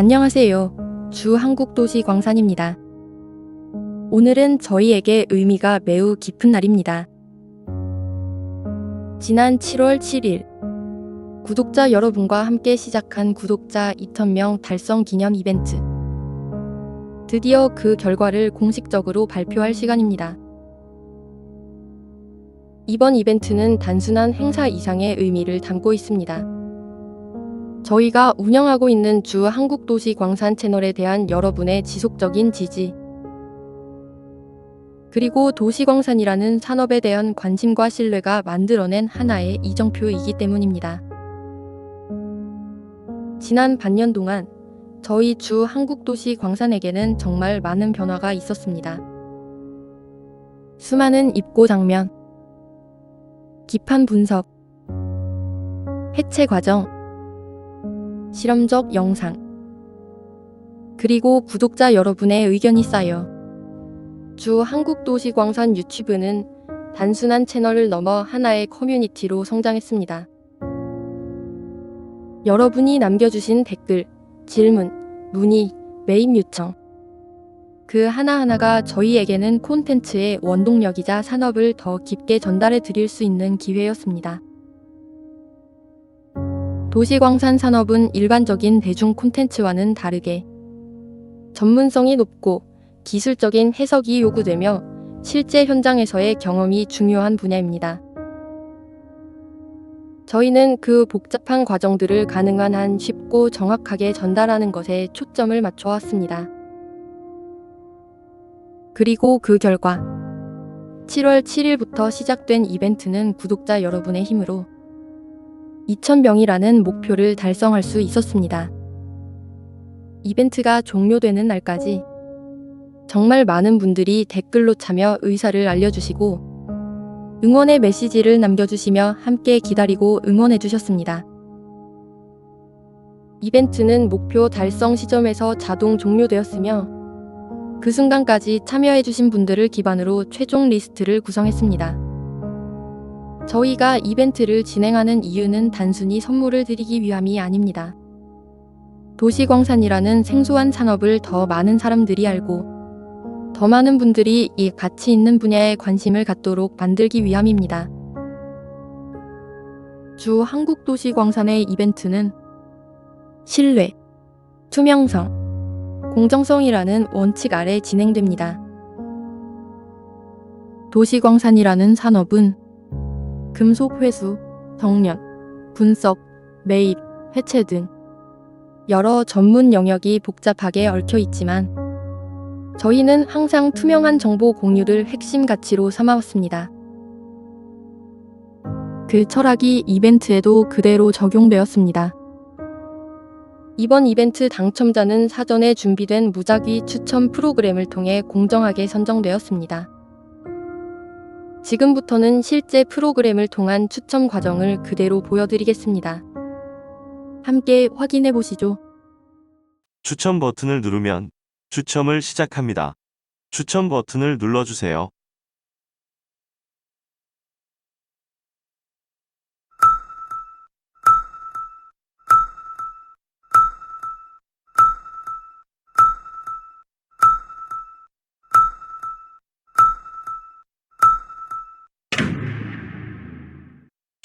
안녕하세요. 주 한국도시 광산입니다. 오늘은 저희에게 의미가 매우 깊은 날입니다. 지난 7월 7일, 구독자 여러분과 함께 시작한 구독자 2,000명 달성 기념 이벤트. 드디어 그 결과를 공식적으로 발표할 시간입니다. 이번 이벤트는 단순한 행사 이상의 의미를 담고 있습니다. 저희가 운영하고 있는 주 한국도시 광산 채널에 대한 여러분의 지속적인 지지, 그리고 도시광산이라는 산업에 대한 관심과 신뢰가 만들어낸 하나의 이정표이기 때문입니다. 지난 반년 동안 저희 주 한국도시 광산에게는 정말 많은 변화가 있었습니다. 수많은 입고 장면, 깊은 분석, 해체 과정, 실험적 영상, 그리고 구독자 여러분의 의견이 쌓여 주 한국도시광산 유튜브는 단순한 채널을 넘어 하나의 커뮤니티로 성장했습니다. 여러분이 남겨주신 댓글, 질문, 문의, 메임 요청. 그 하나하나가 저희에게는 콘텐츠의 원동력이자 산업을 더 깊게 전달해 드릴 수 있는 기회였습니다. 도시광산 산업은 일반적인 대중 콘텐츠와는 다르게 전문성이 높고 기술적인 해석이 요구되며 실제 현장에서의 경험이 중요한 분야입니다. 저희는 그 복잡한 과정들을 가능한 한 쉽고 정확하게 전달하는 것에 초점을 맞춰 왔습니다. 그리고 그 결과 7월 7일부터 시작된 이벤트는 구독자 여러분의 힘으로 2,000명이라는 목표를 달성할 수 있었습니다. 이벤트가 종료되는 날까지 정말 많은 분들이 댓글로 참여 의사를 알려주시고 응원의 메시지를 남겨주시며 함께 기다리고 응원해 주셨습니다. 이벤트는 목표 달성 시점에서 자동 종료되었으며 그 순간까지 참여해 주신 분들을 기반으로 최종 리스트를 구성했습니다. 저희가 이벤트를 진행하는 이유는 단순히 선물을 드리기 위함이 아닙니다. 도시광산이라는 생소한 산업을 더 많은 사람들이 알고 더 많은 분들이 이 가치 있는 분야에 관심을 갖도록 만들기 위함입니다. 주 한국도시광산의 이벤트는 신뢰, 투명성, 공정성이라는 원칙 아래 진행됩니다. 도시광산이라는 산업은 금속 회수, 정련, 분석, 매입, 해체 등 여러 전문 영역이 복잡하게 얽혀 있지만 저희는 항상 투명한 정보 공유를 핵심 가치로 삼아왔습니다. 그 철학이 이벤트에도 그대로 적용되었습니다. 이번 이벤트 당첨자는 사전에 준비된 무작위 추첨 프로그램을 통해 공정하게 선정되었습니다. 지금부터는 실제 프로그램을 통한 추첨 과정을 그대로 보여드리겠습니다. 함께 확인해 보시죠. 추첨 버튼을 누르면 추첨을 시작합니다. 추첨 버튼을 눌러주세요.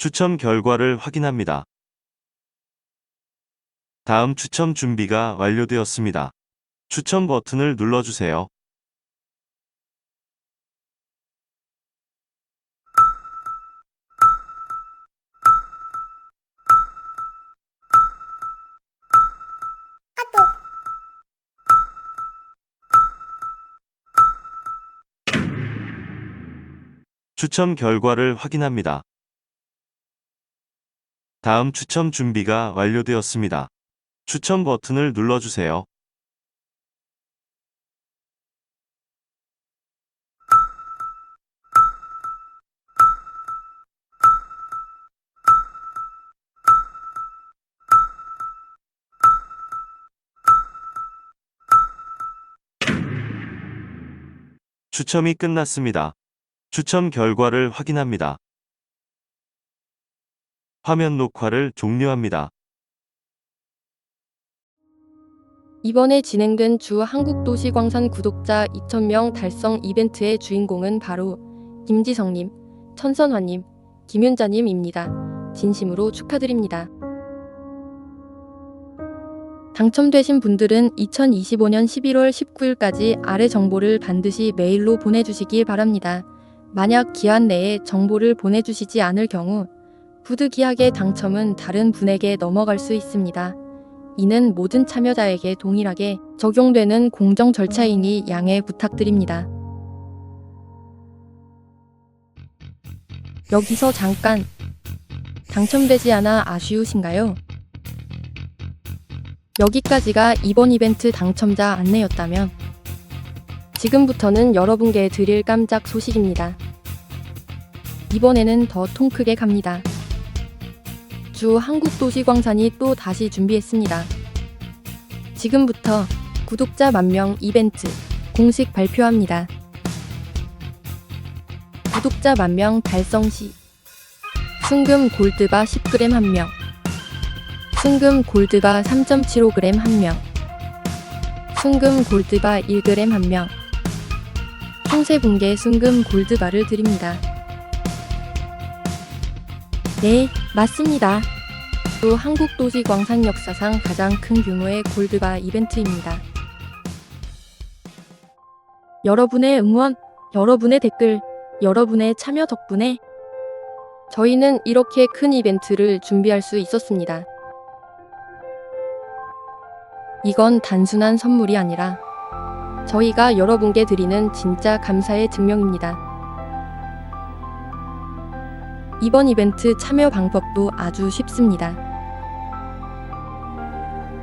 추첨 결과를 확인합니다. 다음 추첨 준비가 완료되었습니다. 추첨 버튼을 눌러주세요. 추첨 결과를 확인합니다. 다음 추첨 준비가 완료되었습니다. 추첨 버튼을 눌러주세요. 추첨이 끝났습니다. 추첨 결과를 확인합니다. 화면 녹화를 종료합니다. 이번에 진행된 주 한국도시광산 구독자 2,000명 달성 이벤트의 주인공은 바로 김지성님, 천선화님, 김윤자님입니다. 진심으로 축하드립니다. 당첨되신 분들은 2025년 11월 19일까지 아래 정보를 반드시 메일로 보내주시기 바랍니다. 만약 기한 내에 정보를 보내주시지 않을 경우 부득이하게 당첨은 다른 분에게 넘어갈 수 있습니다. 이는 모든 참여자에게 동일하게 적용되는 공정 절차이니 양해 부탁드립니다. 여기서 잠깐 당첨되지 않아 아쉬우신가요? 여기까지가 이번 이벤트 당첨자 안내였다면 지금부터는 여러분께 드릴 깜짝 소식입니다. 이번에는 더 통 크게 갑니다. 주 한국도시광산이 또 다시 준비했습니다. 지금부터 구독자 만명 이벤트 공식 발표합니다. 구독자 만명 달성 시 순금 골드바 10g 1명 순금 골드바 3.75g 1명 순금 골드바 1g 1명 총세 분께 순금 골드바를 드립니다. 네, 맞습니다. 또 한국 도시 광산 역사상 가장 큰 규모의 골드바 이벤트입니다. 여러분의 응원, 여러분의 댓글, 여러분의 참여 덕분에 저희는 이렇게 큰 이벤트를 준비할 수 있었습니다. 이건 단순한 선물이 아니라 저희가 여러분께 드리는 진짜 감사의 증명입니다. 이번 이벤트 참여 방법도 아주 쉽습니다.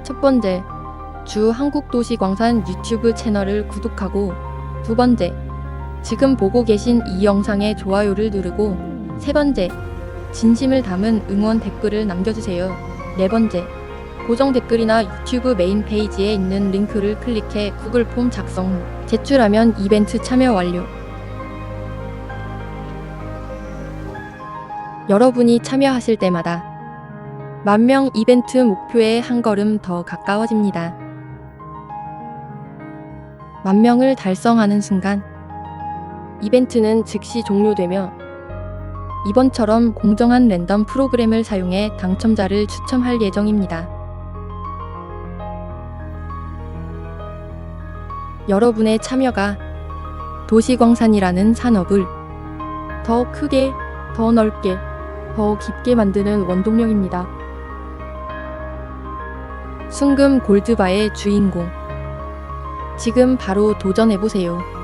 첫 번째, 주 한국도시광산 유튜브 채널을 구독하고 두 번째, 지금 보고 계신 이 영상에 좋아요를 누르고 세 번째, 진심을 담은 응원 댓글을 남겨주세요. 네 번째, 고정 댓글이나 유튜브 메인 페이지에 있는 링크를 클릭해 구글 폼 작성 후 제출하면 이벤트 참여 완료. 여러분이 참여하실 때마다 만명 이벤트 목표에 한 걸음 더 가까워집니다. 만 명을 달성하는 순간 이벤트는 즉시 종료되며 이번처럼 공정한 랜덤 프로그램을 사용해 당첨자를 추첨할 예정입니다. 여러분의 참여가 도시광산이라는 산업을 더 크게, 더 넓게, 더 깊게 만드는 원동력입니다. 순금 골드바의 주인공. 지금 바로 도전해보세요.